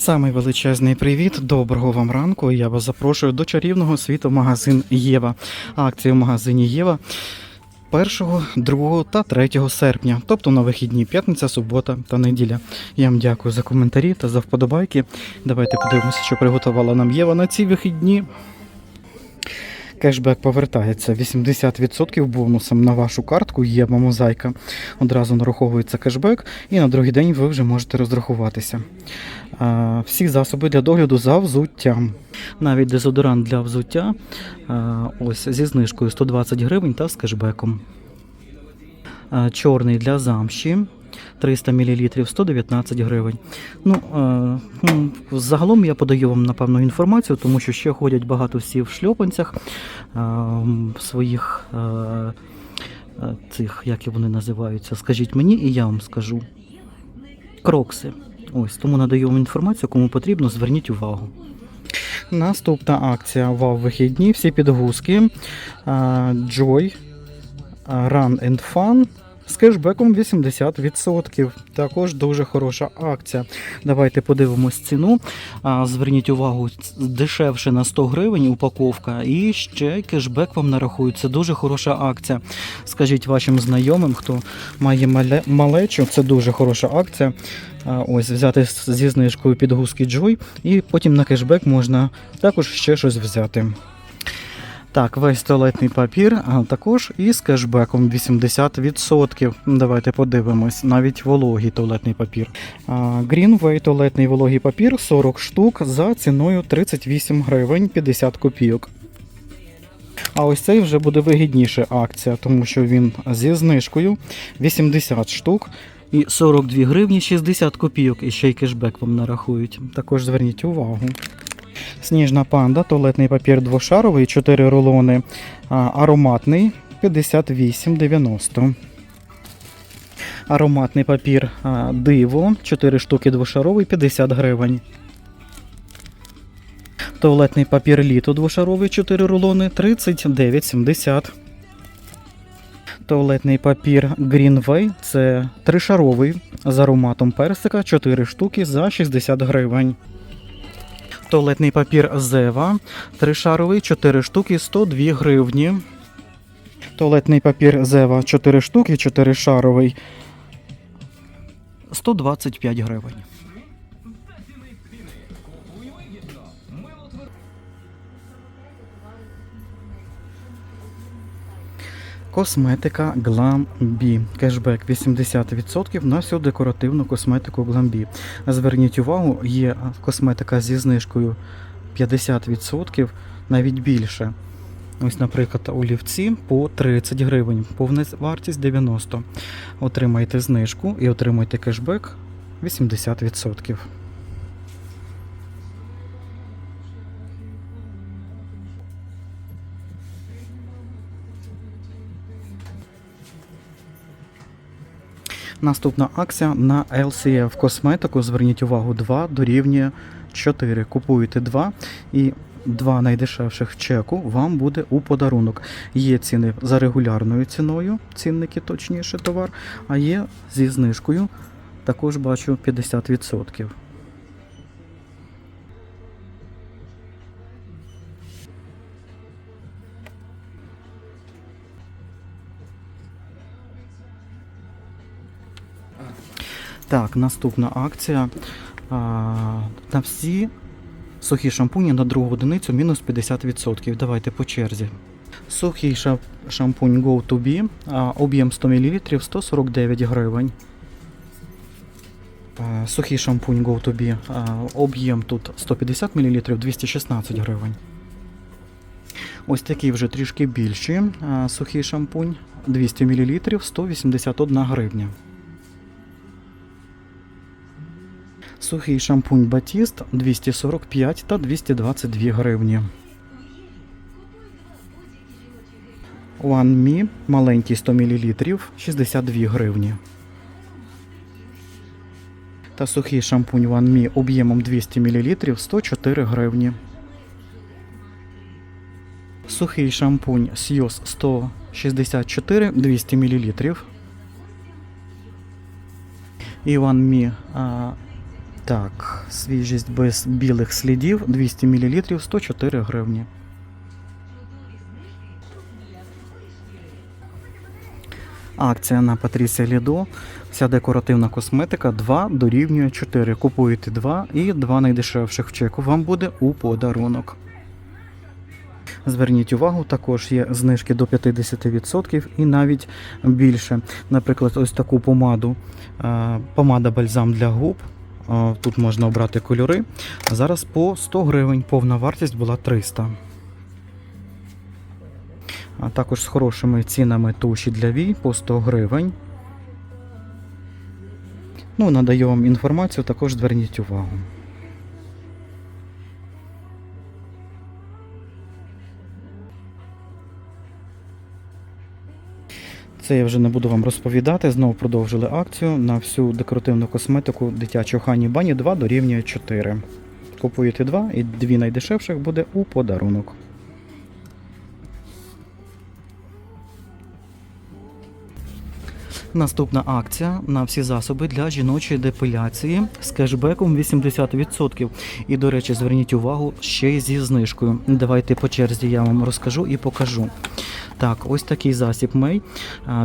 Самий величезний привіт, доброго вам ранку. Я вас запрошую до чарівного світу магазин Єва. Акції в магазині Єва 1, 2 та 3 серпня, тобто на вихідні, п'ятниця, субота та неділя. Я вам дякую за коментарі та за вподобайки. Давайте подивимося, що приготувала нам Єва на ці вихідні. Кешбек повертається 80% бонусом на вашу картку Єва Мозаїка. Одразу нараховується кешбек, і на другий день ви вже можете розрахуватися. Всі засоби для догляду за взуттям. Навіть дезодорант для взуття ось зі знижкою 120 гривень та з кешбеком. Чорний для замші 300 мл 119 гривень. Ну, е, загалом я подаю вам напевно інформацію, тому що ще ходять багато всі в шльопанцях е, своїх е, е, цих, як вони називаються, скажіть мені, і я вам скажу. Крокси. Ось, тому надаю вам інформацію, кому потрібно, зверніть увагу. Наступна акція вау вихідні, всі підгузки. е, Joy, Run and Fun з кешбеком 80%. Також дуже хороша акція. Давайте подивимось ціну. Зверніть увагу, дешевше на 100 гривень упаковка, і ще кешбек вам нарахують. Це дуже хороша акція. Скажіть вашим знайомим, хто має мале, малечу, це дуже хороша акція. Ось взяти зі знижкою підгузки Joy, і потім на кешбек можна також ще щось взяти. Так, весь туалетний папір а також із кешбеком 80%. Давайте подивимось, навіть вологий туалетний папір. Greenway туалетний вологий папір 40 штук за ціною 38 гривень 50 копійок. А ось цей вже буде вигідніша акція, тому що він зі знижкою 80 штук і 42 гривні 60 копійок. І ще й кешбек вам нарахують. Також зверніть увагу. Сніжна панда, туалетний папір двошаровий, 4 рулони, ароматний 58,90. Ароматний папір диво, 4 штуки двошаровий, 50 гривень. Туалетний папір літо двошаровий, 4 рулони, 39,70. Туалетний папір Greenway це тришаровий з ароматом персика, 4 штуки за 60 гривень. Туалетний папір Зева, тришаровий, 4 штуки, 102 гривні. Туалетний папір Зева, 4 штуки, 4 шаровий, 125 гривень. Косметика Glam B. Кешбек 80% на всю декоративну косметику Glam B. Зверніть увагу, є косметика зі знижкою 50%, навіть більше. Ось, наприклад, олівці по 30 гривень, повна вартість 90. Отримайте знижку і отримайте кешбек 80%. Наступна акція на LCF косметику. Зверніть увагу, 2 дорівнює 4. Купуєте 2 і два найдешевших чеку вам буде у подарунок. Є ціни за регулярною ціною, цінники точніше товар, а є зі знижкою. Також бачу 50%. Так, наступна акція. На всі сухі шампуні на другу одиницю мінус 50%. Давайте по черзі. Сухий шампунь Go to Be, об'єм 100 мл 149 гривень. Сухий шампунь Go to Be, об'єм тут 150 мл 216 гривень. Ось такий вже трішки більший сухий шампунь 200 мл 181 гривня. Сухий шампунь Батіст 245 та 222 гривні. One маленький 100 мл 62 гривні. Та сухий шампунь One Me об'ємом 200 мл 104 гривні. Сухий шампунь Сйоз 164 200 мл. І One Так, свіжість без білих слідів 200 мл 104 гривні. Акція на Патрісія Лідо. Вся декоративна косметика 2 дорівнює 4. Купуєте 2 і 2 найдешевших в чеку вам буде у подарунок. Зверніть увагу, також є знижки до 50% і навіть більше. Наприклад, ось таку помаду. е, Помада бальзам для губ. Е, Тут можна обрати кольори. Зараз по 100 гривень. Повна вартість була 300. А також з хорошими цінами туші для вій по 100 гривень. Ну, надаю вам інформацію, також зверніть увагу. Це я вже не буду вам розповідати. Знову продовжили акцію на всю декоративну косметику дитячу хані бані 2 дорівнює 4. Купуєте 2 і дві найдешевших буде у подарунок. Наступна акція на всі засоби для жіночої депиляції з кешбеком 80%. І, до речі, зверніть увагу ще й зі знижкою. Давайте по черзі я вам розкажу і покажу. Так, ось такий засіб Мей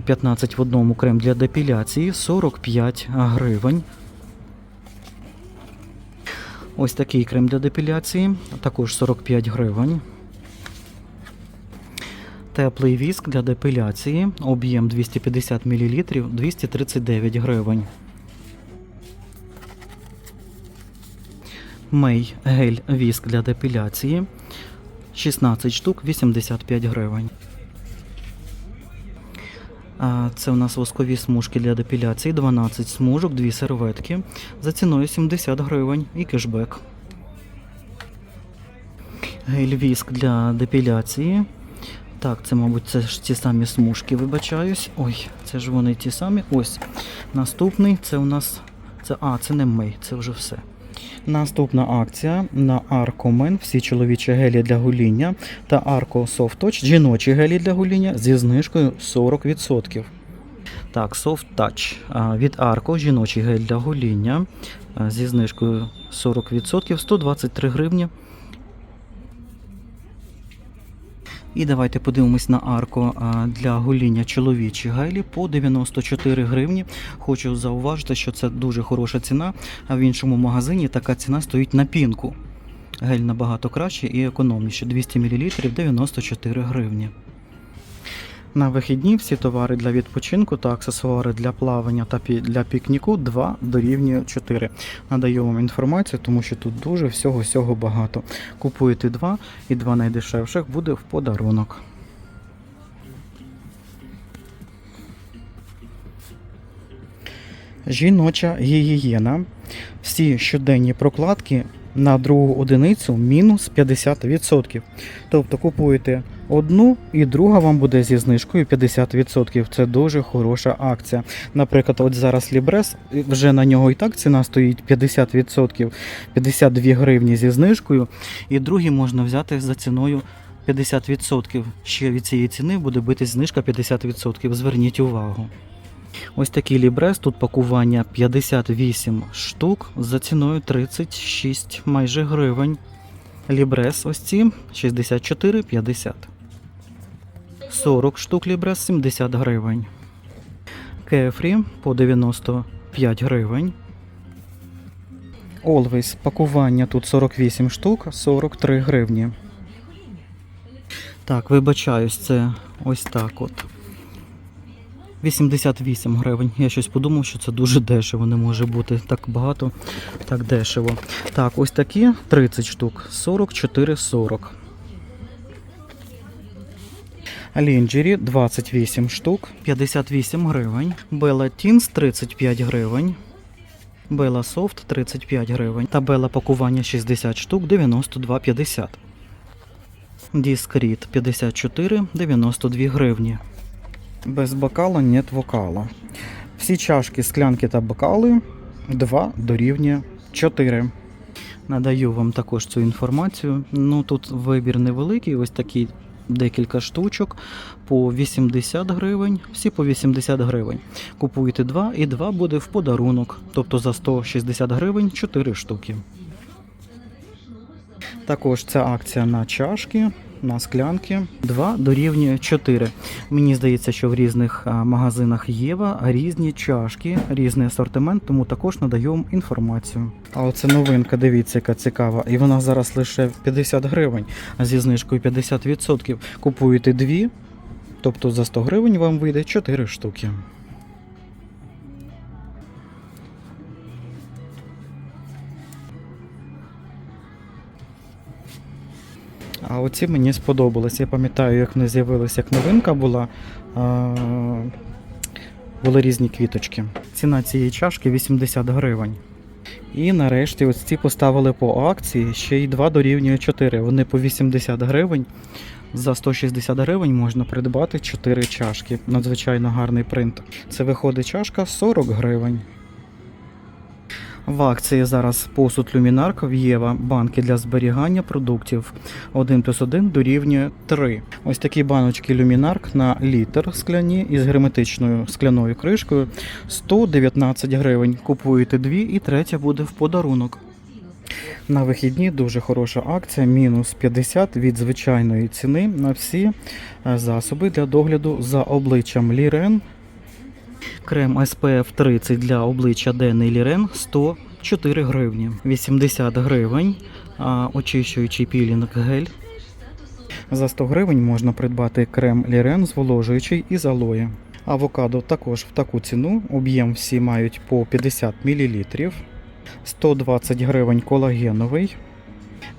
15 в одному крем для депіляції 45 гривень. Ось такий крем для депіляції, також 45 гривень. Теплий віск для депіляції, об'єм 250 мл, 239 гривень. Мей гель віск для депіляції 16 штук 85 гривень. Це у нас воскові смужки для депіляції, 12 смужок, 2 серветки за ціною 70 гривень і кешбек. Гель віск для депіляції. Так, це, мабуть, це ж ті самі смужки, вибачаюсь. Ой, це ж вони ті самі. Ось. Наступний це у нас. Це, а, це не мей, це вже все. Наступна акція на Аркомен. Всі чоловічі гелі для гоління та Арко Soft Touch жіночі гелі для гоління зі знижкою 40%. Так, Soft Touch від Arco, жіночий гель для гоління зі знижкою 40%, 123 гривні. І давайте подивимось на арко для гоління чоловічі гелі по 94 гривні. Хочу зауважити, що це дуже хороша ціна, а в іншому магазині така ціна стоїть на пінку. Гель набагато краще і економніше. 200 мл 94 гривні. На вихідні всі товари для відпочинку та аксесуари для плавання та для пікніку 2 дорівнює 4. Надаю вам інформацію, тому що тут дуже всього-всього багато. Купуєте 2 і 2 найдешевших буде в подарунок. Жіноча гігієна. Всі щоденні прокладки на другу одиницю мінус 50%. Тобто купуєте одну і друга вам буде зі знижкою 50%. Це дуже хороша акція. Наприклад, от зараз Лібрес, вже на нього і так ціна стоїть 50%, 52 гривні зі знижкою. І другий можна взяти за ціною 50%. Ще від цієї ціни буде битись знижка 50%. Зверніть увагу. Ось такий лібрес, тут пакування 58 штук за ціною 36 майже гривень. Лібрес ось ці 64,50. 40 штук лібрес 70 гривень. Кефрі по 95 гривень. Always пакування тут 48 штук, 43 гривні. Так, вибачаюсь, це ось так от. 88 гривень. Я щось подумав, що це дуже дешево. Не може бути так багато, так дешево. Так, ось такі 30 штук, 44,40. Лінджері 28 штук, 58 гривень. Бела Тінс 35 гривень. Бела Софт 35 гривень. Та Бела пакування 60 штук 92,50. Діскріт 54, 92 гривні. Без бокала нет вокала. Всі чашки, склянки та бокали 2 дорівнює 4. Надаю вам також цю інформацію. Ну тут вибір невеликий, ось такий декілька штучок по 80 гривень, всі по 80 гривень. Купуєте два і два буде в подарунок, тобто за 160 гривень 4 штуки. Також ця акція на чашки, на склянки. 2 дорівнює 4. Мені здається, що в різних магазинах Єва різні чашки, різний асортимент, тому також надаю вам інформацію. А оце новинка, дивіться, яка цікава. І вона зараз лише 50 гривень, а зі знижкою 50%. Купуєте дві, тобто за 100 гривень вам вийде 4 штуки. А оці мені сподобались. Я пам'ятаю, як вони з'явилися, як новинка була. Були різні квіточки. Ціна цієї чашки 80 гривень. І нарешті ось ці поставили по акції ще й 2 дорівнює 4. Вони по 80 гривень. За 160 гривень можна придбати 4 чашки. Надзвичайно гарний принт. Це виходить чашка 40 гривень. В акції зараз посуд люмінарк в Єва, банки для зберігання продуктів 1 плюс 1 дорівнює 3. Ось такі баночки люмінарк на літр скляні із герметичною скляною кришкою 119 гривень. Купуєте дві і третя буде в подарунок. На вихідні дуже хороша акція, мінус 50 від звичайної ціни на всі е, засоби для догляду за обличчям Лірен. Крем SPF 30 для обличчя денний Лірен 104 гривні. 80 гривень. Очищуючий пілінг гель. За 100 гривень можна придбати крем Лірен зволожуючий із алоє. Авокадо також в таку ціну. Об'єм всі мають по 50 мл. 120 гривень колагеновий.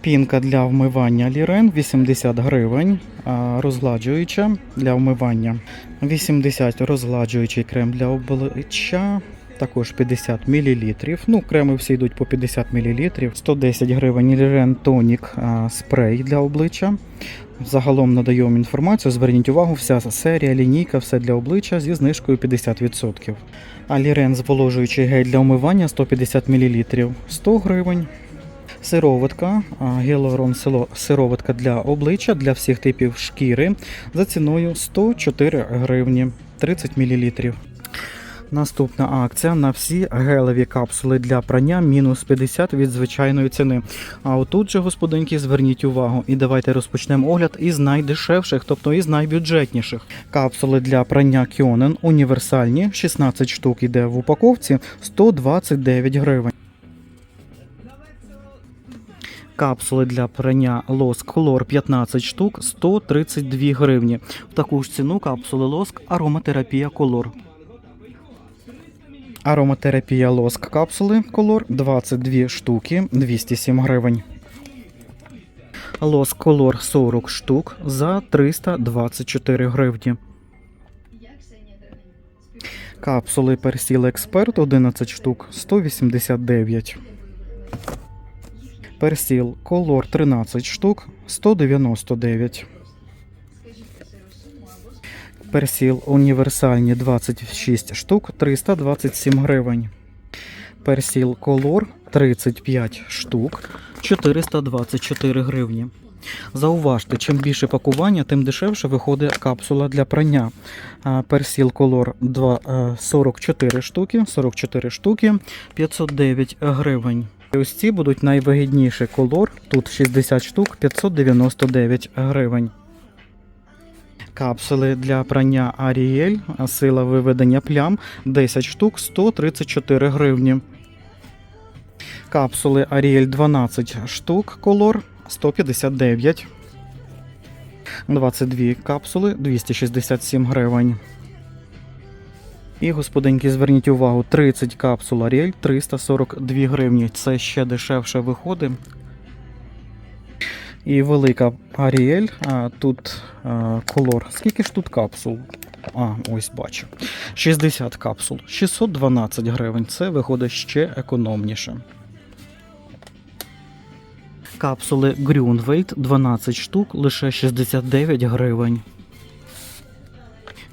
Пінка для вмивання Лірен 80 гривень. Розгладжуюча для вмивання 80 розгладжуючий крем для обличчя. Також 50 мл. Ну, креми всі йдуть по 50 мл. 110 гривень Лірен Тонік спрей для обличчя. Загалом надаємо інформацію. Зверніть увагу, вся серія, лінійка, все для обличчя зі знижкою 50%. А Лірен зволожуючий гель для умивання 150 мл 100 гривень. Сироватка, гіалурон сироватка для обличчя для всіх типів шкіри за ціною 104 гривні 30 мл. Наступна акція на всі гелеві капсули для прання мінус 50 від звичайної ціни. А отут же, господинки, зверніть увагу і давайте розпочнемо огляд із найдешевших, тобто із найбюджетніших. Капсули для прання Кіонен універсальні, 16 штук іде в упаковці, 129 гривень. Капсули для прання лоск Color 15 штук 132 гривні. В таку ж ціну капсули лоск ароматерапія Color. Ароматерапія лоск капсули Color 22 штуки 207 гривень. Лоск Color 40 штук за 324 гривні. Капсули Персіл Експерт 11 штук 189. Персіл Color 13 штук 199. Персіл універсальні 26 штук 327 гривень. Персіл Color 35 штук 424 гривні. Зауважте, чим більше пакування, тим дешевше виходить капсула для прання. Персіл 2, е, 44 штуки, 44 штуки 509 гривень. Ось ці будуть найвигідніші колор. Тут 60 штук 599 гривень. Капсули для прання Аріель, сила виведення плям 10 штук 134 гривні. Капсули Аріель 12 штук колор 159. 22 капсули 267 гривень. І, господинки, зверніть увагу, 30 капсул Аріель 342 гривні. Це ще дешевше виходить. І велика Аріель, а тут а, колор. Скільки ж тут капсул? А, ось бачу. 60 капсул, 612 гривень. Це виходить ще економніше. Капсули Grünwald 12 штук, лише 69 гривень.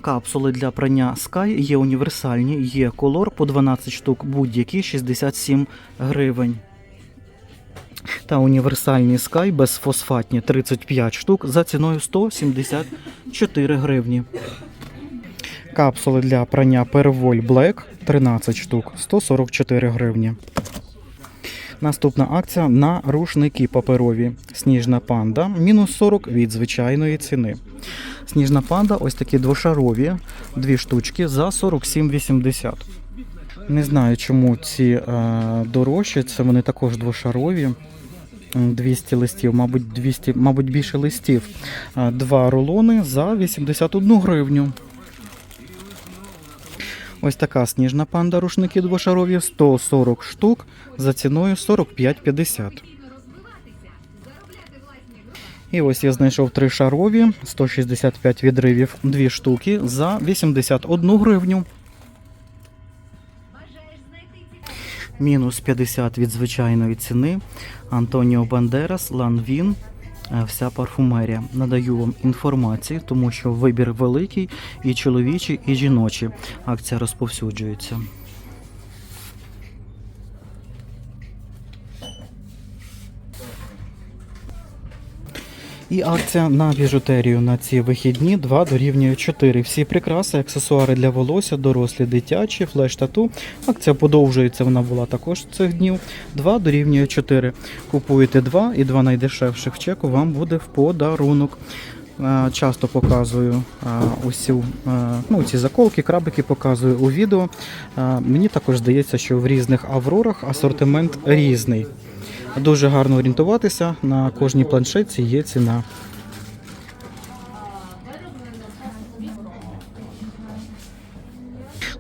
Капсули для прання Sky є універсальні, є колор по 12 штук, будь-які 67 гривень. та універсальні Sky безфосфатні 35 штук за ціною 174 гривні. Капсули для прання Perwoll Black 13 штук 144 гривні. Наступна акція на рушники паперові. Сніжна панда мінус 40 від звичайної ціни. Сніжна панда, ось такі двошарові, дві штучки за 47,80. Не знаю, чому ці е, дорожчі. Це вони також двошарові. М, 200 листів, мабуть, 200, мабуть, більше листів. Е, Два рулони за 81 гривню. Ось така сніжна панда рушники двошарові 140 штук за ціною 45,50. І ось я знайшов три шарові 165 відривів, дві штуки за 81 гривню. Мінус 50 від звичайної ціни. Антоніо Бандерас, Ланвін, вся парфумерія. Надаю вам інформацію, тому що вибір великий і чоловічий, і жіночий. Акція розповсюджується. І акція на біжутерію на ці вихідні 2 дорівнює 4. Всі прикраси, аксесуари для волосся, дорослі, дитячі, флеш-тату. Акція подовжується, вона була також цих днів. 2 дорівнює 4. Купуєте 2 і 2 найдешевших в чеку вам буде в подарунок. Е, Часто показую е, усю, е, ну, ці заколки, крабики показую у відео. Мені також здається, що в різних аврорах асортимент різний. Дуже гарно орієнтуватися. На кожній планшетці є ціна.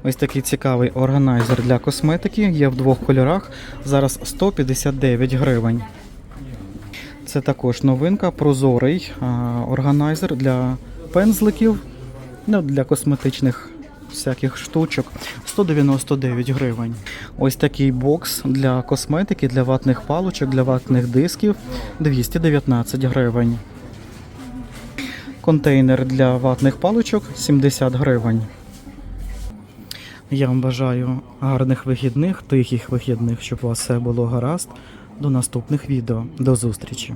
Ось такий цікавий органайзер для косметики. Є в двох кольорах. Зараз 159 гривень. Це також новинка, прозорий органайзер для пензликів, ну, для косметичних всяких штучок. 199 гривень. Ось такий бокс для косметики, для ватних палочок, для ватних дисків 219 гривень. Контейнер для ватних паличок 70 гривень. Я вам бажаю гарних вихідних, тихих вихідних, щоб у вас все було гаразд. До наступних відео. До зустрічі!